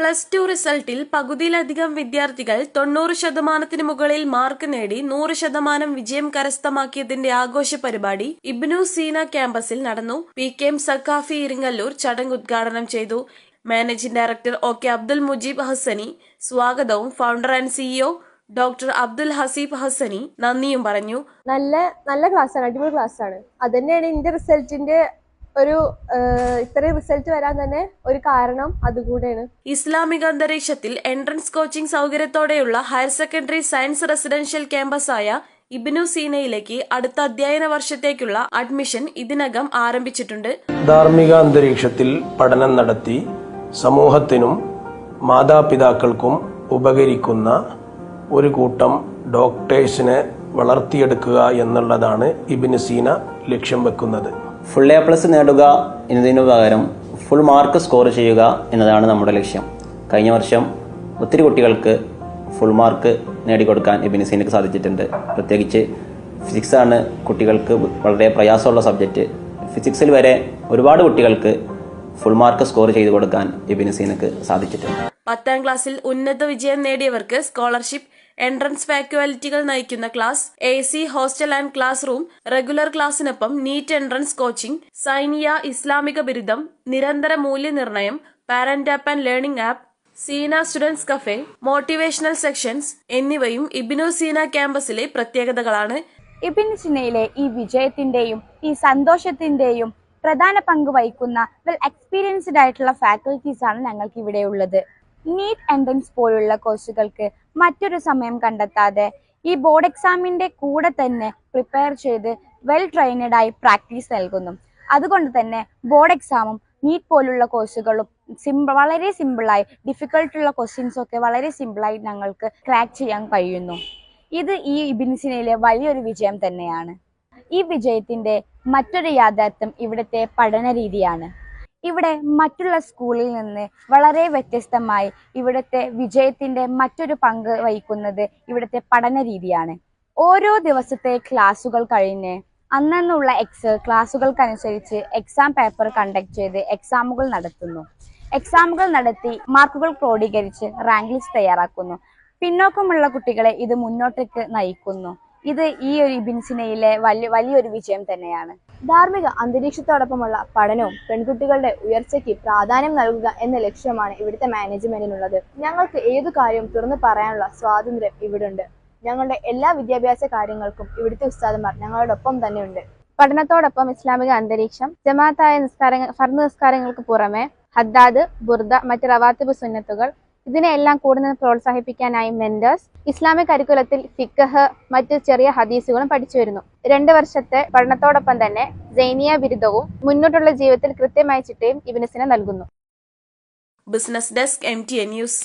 Plus two റിസൾട്ടിൽ പകുതിയിലധികം വിദ്യാർത്ഥികൾ തൊണ്ണൂറ് ശതമാനത്തിന് മുകളിൽ മാർക്ക് നേടി നൂറ് ശതമാനം വിജയം കരസ്ഥമാക്കിയതിന്റെ ആഘോഷ പരിപാടി ഇബ്നു സീന ക്യാമ്പസിൽ നടന്നു. P K M Sakkafi Iringallur ചടങ്ങ് ഉദ്ഘാടനം ചെയ്തു. Managing director O K Abdul Mujeeb Hasani സ്വാഗതവും founder and CEO doctor Abdul Haseeb Hasani നന്ദിയും പറഞ്ഞു. നല്ല നല്ല ക്ലാസ് ആണ് അടിപൊളി ക്ലാസ് ആണ് അത് തന്നെയാണ് എന്റെ റിസൾട്ടിന്റെ ഒരു ഇത്രയും റിസൾട്ട് വരാൻ തന്നെ ഒരു കാരണം അതുകൂടെയാണ്. ഇസ്ലാമിക അന്തരീക്ഷത്തിൽ എൻട്രൻസ് കോച്ചിംഗ് സൗകര്യത്തോടെയുള്ള ഹയർ സെക്കൻഡറി സയൻസ് റെസിഡൻഷ്യൽ ക്യാമ്പസായ ഇബ്നു സീനയിലേക്ക് അടുത്ത അധ്യയന വർഷത്തേക്കുള്ള അഡ്മിഷൻ ഇതിനകം ആരംഭിച്ചിട്ടുണ്ട്. ധാർമ്മിക അന്തരീക്ഷത്തിൽ പഠനം നടത്തി സമൂഹത്തിനും മാതാപിതാക്കൾക്കും ഉപകരിക്കുന്ന ഒരു കൂട്ടം ഡോക്ടേഴ്സിനെ വളർത്തിയെടുക്കുക എന്നുള്ളതാണ് ഇബിന് സീന ലക്ഷ്യം വെക്കുന്നത്. ഫുൾ എ പ്ലസ് നേടുക എന്നതിനു പകരം ഫുൾ മാർക്ക് സ്കോർ ചെയ്യുക എന്നതാണ് നമ്മുടെ ലക്ഷ്യം. കഴിഞ്ഞ വർഷം ഒത്തിരി കുട്ടികൾക്ക് ഫുൾ മാർക്ക് നേടിക്കൊടുക്കാൻ എബിനിസീനക്ക് സാധിച്ചിട്ടുണ്ട്. പ്രത്യേകിച്ച് ഫിസിക്സാണ് കുട്ടികൾക്ക് വളരെ പ്രയാസമുള്ള സബ്ജക്റ്റ് ഫിസിക്സിൽ വരെ ഒരുപാട് കുട്ടികൾക്ക് ഫുൾ മാർക്ക് സ്കോർ ചെയ്തു കൊടുക്കാൻ എബിനിസീനക്ക് സാധിച്ചിട്ടുണ്ട്. പത്താം ക്ലാസ്സിൽ ഉന്നത വിജയം നേടിയവർക്ക് സ്കോളർഷിപ്പ് എൻട്രൻസ് ഫാക്വാലിറ്റികൾ നയിക്കുന്ന class A C hostel and class room regular ക്ലാസ്സിനൊപ്പം NEET entrance coaching സൈനിയ ഇസ്ലാമിക ബിരുദം നിരന്തര മൂല്യനിർണയം parent app and learning app Seena students cafe motivational sections എന്നിവയും ഇബിനു സീന ക്യാമ്പസിലെ പ്രത്യേകതകളാണ്. ഇബിൻ സീനയിലെ ഈ വിജയത്തിന്റെയും ഈ സന്തോഷത്തിന്റെയും പ്രധാന പങ്ക് വഹിക്കുന്ന വെൽ എക്സ്പീരിയൻസ്ഡ് ആയിട്ടുള്ള ഫാക്കൽറ്റീസ് ആണ് ഞങ്ങൾക്ക് ഇവിടെ ഉള്ളത്. നീറ്റ് എൻട്രൻസ് പോലുള്ള കോഴ്സുകൾക്ക് മറ്റൊരു സമയം കണ്ടെത്താതെ ഈ ബോർഡ് എക്സാമിന്റെ കൂടെ തന്നെ പ്രിപ്പയർ ചെയ്ത് വെൽ ട്രെയിനഡായി പ്രാക്ടീസ് നൽകുന്നു. അതുകൊണ്ട് തന്നെ ബോർഡ് എക്സാമും നീറ്റ് പോലുള്ള കോഴ്സുകളും സിമ്പിൾ വളരെ സിമ്പിളായി ഡിഫിക്കൾട്ടുള്ള ക്വസ്റ്റ്യൻസൊക്കെ വളരെ സിമ്പിളായി ഞങ്ങൾക്ക് ക്രാക്ക് ചെയ്യാൻ കഴിയുന്നു. ഇത് ഈ ഇബിൻസിനയിലെ വലിയൊരു വിജയം തന്നെയാണ്. ഈ വിജയത്തിന്റെ മറ്റൊരു യാഥാർത്ഥ്യം ഇവിടുത്തെ പഠന രീതിയാണ്. ഇവിടെ മറ്റുള്ള സ്കൂളിൽ നിന്ന് വളരെ വ്യത്യസ്തമായി ഇവിടുത്തെ വിജയത്തിന്റെ മറ്റൊരു പങ്ക് വഹിക്കുന്നത് ഇവിടുത്തെ പഠന രീതിയാണ്. ഓരോ ദിവസത്തെ ക്ലാസ്സുകൾ കഴിഞ്ഞ് അന്നന്നുള്ള എക്സ് ക്ലാസ്സുകൾക്കനുസരിച്ച് എക്സാം പേപ്പർ കണ്ടക്ട് ചെയ്ത് എക്സാമുകൾ നടത്തുന്നു. എക്സാമുകൾ നടത്തി മാർക്കുകൾ ക്രോഡീകരിച്ച് റാങ്ക് ലിസ്റ്റ് തയ്യാറാക്കുന്നു. പിന്നോക്കമുള്ള കുട്ടികളെ ഇത് മുന്നോട്ടേക്ക് നയിക്കുന്നു. ഇത് ഈ ഒരു ഇബിൻസിനയിലെ വലിയ വലിയൊരു വിജയം തന്നെയാണ്. ധാർമ്മിക അന്തരീക്ഷത്തോടൊപ്പമുള്ള പഠനവും പെൺകുട്ടികളുടെ ഉയർച്ചയ്ക്ക് പ്രാധാന്യം നൽകുക എന്ന ലക്ഷ്യമാണ് ഇവിടുത്തെ മാനേജ്മെന്റിനുള്ളത്. ഞങ്ങൾക്ക് ഏതു കാര്യവും തുറന്നു പറയാനുള്ള സ്വാതന്ത്ര്യം ഇവിടുണ്ട്. ഞങ്ങളുടെ എല്ലാ വിദ്യാഭ്യാസ കാര്യങ്ങൾക്കും ഇവിടുത്തെ ഉസ്താദന്മാർ ഞങ്ങളോടൊപ്പം തന്നെയുണ്ട്. പഠനത്തോടൊപ്പം ഇസ്ലാമിക അന്തരീക്ഷം ജമാഅത്തായ നിസ്കാരങ്ങൾ ഫർദ് നിസ്കാരങ്ങൾക്ക് പുറമെ ഹദ്ദാദ് ബുർദ മറ്റ് റവാത്തിബ് സുന്നത്തുകൾ ഇതിനെല്ലാം കൂടുതൽ പ്രോത്സാഹിപ്പിക്കാനായി മെന്റേഴ്സ് ഇസ്ലാമിക് കരിക്കുലത്തിൽ ഫിക്കഹ് മറ്റ് ചെറിയ ഹദീസുകളും പഠിച്ചു വരുന്നു. രണ്ട് വർഷത്തെ പഠനത്തോടൊപ്പം തന്നെ ജൈനിയ ബിരുദവും മുന്നോട്ടുള്ള ജീവിതത്തിൽ കൃത്യമായ ചിട്ടയും ഇബിനസിന് നൽകുന്നു. Business desk M T news